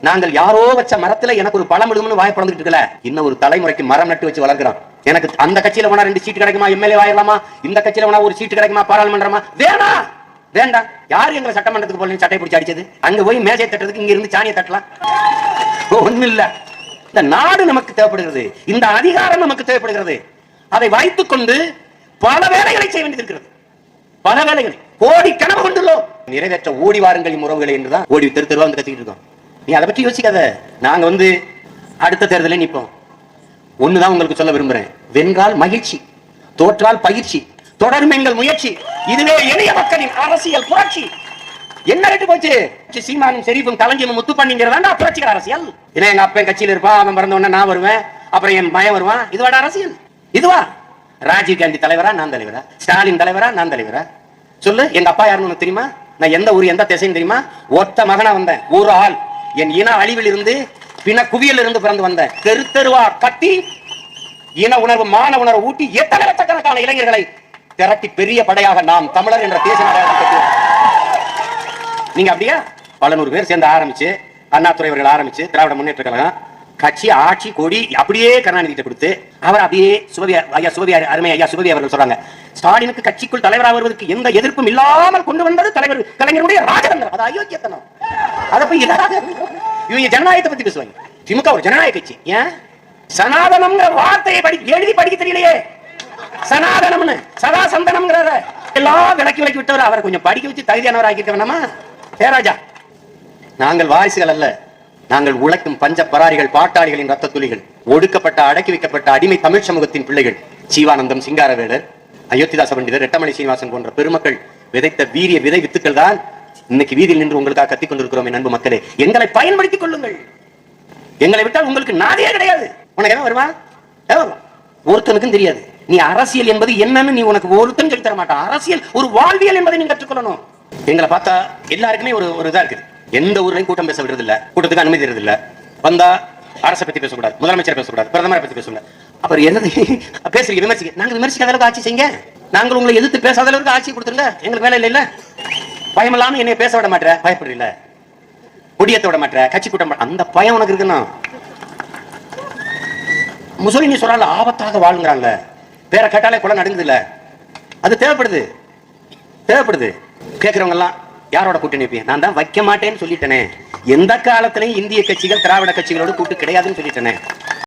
நாங்கள் யாரோ வச்ச மரத்துல எனக்கு ஒரு பழம் விடும்னு வாய் பிறந்துட்டு இருக்கல. இன்னும் ஒரு தலைமுறைக்கு மரம் நட்டு வச்சு வளர்க்கிறோம் எனக்கு அந்த கட்சியில போனா ரெண்டு சீட்டு கிடைக்குமா? எம்எல்ஏ ஆயிரலாமா? இந்த கட்சியில போனா ஒரு சீட்டு கிடைக்குமா? பாராளுமன்றமா? வேணா! வேண்டாம். யாரு எங்களை சட்டமன்றத்துக்கு போல சட்டை பிடிச்சி அடிச்சது? அங்க போய் மேஜை தட்டுறதுக்கு இங்க இருந்து சாணியை தட்டலாம். ஒண்ணு இல்ல இந்த நாடு நமக்கு தேவைப்படுகிறது. இந்த அதிகாரம் நமக்கு தேவைப்படுகிறது. அதை வைத்துக் கொண்டு பல வேலைகளை செய்ய வேண்டியது இருக்கிறது. பல வேலைகளை. கோடி கனவு கொண்டுள்ளோம். நிறைவேற்ற ஓடி வாருங்கள் உறவுகளை என்றுதான் ஓடி தெரு தெருவா வந்து கத்திக்கிட்டு இருக்கோம். நீ அதை பற்றி யோசிக்காத. நாங்கள் வந்து அடுத்த தேர்தலில் நிற்போம் ஒன்று தான் உங்களுக்கு சொல்ல விரும்புகிறேன் வென்றால் மகிழ்ச்சி தோற்றால் பயிற்சி தொடரும் எங்கள் முயற்சி. இதுவே எளிய மக்களின் அரசியல் புரட்சி. என்ன ரெட்டு போச்சு? சீமானும் செரீஃபும் கலஞ்சியும் முத்து பண்ணிங்கிறதா புரட்சிகர அரசியல். ஏன்னா எங்க அப்பன் கட்சியில் இருப்பான் அவன் பிறந்த உடனே நான் வருவேன் அப்புறம் என் பயம் வருவான். இதுவாட அரசியல். இதுவா? ராஜீவ் காந்தி தலைவரா நான் தலைவரா? ஸ்டாலின் தலைவரா நான் தலைவரா? சொல்லு எங்க அப்பா யாருன்னு தெரியுமா? நான் எந்த ஊர் எந்த திசைன்னு தெரியுமா? ஒத்த மகனா வந்தேன். ஒரு ஆள். என் இன அழிவில் இருந்து பின குவியல் இருந்து பிறந்து வந்த தெரு தெருவா கட்டி இன உணர்வு மான உணர்வு ஊட்டி எத்தனை லட்சக்கணக்கான இளைஞர்களை திரட்டி பெரிய படையாக நாம் தமிழர் என்ற தேசிய நீங்க அப்படியா? பல நூறு பேர் சேர்ந்து ஆரம்பிச்சு அண்ணாத்துறை அவர்கள் ஆரம்பிச்சு திராவிட முன்னேற்ற கழகம் கட்சி ஆட்சி கொடி அப்படியே கருணாநிதி கிட்ட கொடுத்து அவர் அப்படியே சுபவி ஐயா சுபவி அருமை ஐயா சுபவி அவர்கள் சொல்றாங்க. ஸ்டாலினுக்கு கட்சிக்குள் தலைவராக வருவதற்கு எந்த எதிர்ப்பும் இல்லாமல் கொண்டு வந்தது தலைவர் கலைஞருடைய ராஜதந்திரம் அது அயோக்கியத்தனம். அதை போய் இவங்க ஜனநாயகத்தை பத்தி பேசுவாங்க. திமுக ஒரு ஜனநாயக கட்சி. ஏன்? சனாதனம்ங்கிற வார்த்தையை படி எழுதி படிக்க தெரியலையே. சனாதனம்னு சதா சந்தனம்ங்கிறத எல்லாம் விளக்கி விளக்கி விட்டவர் அவரை கொஞ்சம் படிக்க வச்சு தகுதியானவர் ஆக்கிக்க வேணாமா பேராஜா நாங்கள் வாரிசுகள் அல்ல. நாங்கள் உழைக்கும் பஞ்ச பராரிகள் பாட்டாளிகளின் ரத்த துளிகள் ஒடுக்கப்பட்ட அடக்கி வைக்கப்பட்ட அடிமை தமிழ் சமூகத்தின் பிள்ளைகள். சீவானந்தம் சிங்காரவேலர் அயோத்திதாச பண்டிதர் ரெட்டமணி சீனிவாசன் போன்ற பெருமக்கள் விதைத்த வீரிய விதை வித்துக்கள் தான் இன்னைக்கு வீதியில் நின்று உங்களுக்காக கத்திக் கொண்டிருக்கிறோம் நண்பு மக்களே. எங்களை பயன்படுத்திக் கொள்ளுங்கள். எங்களை விட்டால் உங்களுக்கு நாதியே கிடையாது. உனக்கு என்ன வருவா எவன் வருவான்? ஒருத்தனுக்கும் தெரியாது. நீ அரசியல் என்பது என்னன்னு நீ உனக்கு ஒருத்தன் சொல்லி தர மாட்டான். அரசியல் ஒரு வாழ்வியல் என்பதை நீ கற்றுக்கொள்ளணும் எங்களை பார்த்தா எல்லாருக்குமே ஒரு ஒரு இதா இருக்குது. எந்த ஊர்லயும் கூட்டம் பேச விடுறது இல்ல கூட்டத்துக்கு அனுமதி தருது இல்ல வந்தா அரசை பத்தி பேசக்கூடாது முதலமைச்சர் பேசக்கூடாது பிரதமரை பத்தி பேசக்கூடாது. அப்புறம் என்னது? பேசுறீங்க விமர்சிக்க நாங்க விமர்சிக்காத அளவுக்கு ஆட்சி செய்யுங்க. நாங்கள் உங்களை எதிர்த்து பேசாத அளவுக்கு ஆட்சி கொடுத்துருங்க. எங்களுக்கு வேலை இல்லை. பயமில்லாம என்னை பேச விட மாட்டேற பயப்படுறீல கொடியத்தை விட மாட்டேற கட்சி கூட்டம் அந்த பயம் உனக்கு இருக்குன்னா? முசோலினி சொல்றாங்க ஆபத்தாக வாழுங்கிறாங்க பேரை கேட்டாலே கொலை நடங்குது இல்ல அது தேவைப்படுது. தேவைப்படுது. கேட்கறவங்க எல்லாம் யாரோட கூட்டணி நான் தான் வைக்க மாட்டேன்னு சொல்லிட்டேனே. எந்த காலத்திலையும் இந்திய கட்சிகள் திராவிட கட்சிகளோட கூட்டு கிடையாதுன்னு சொல்லிட்டேனே.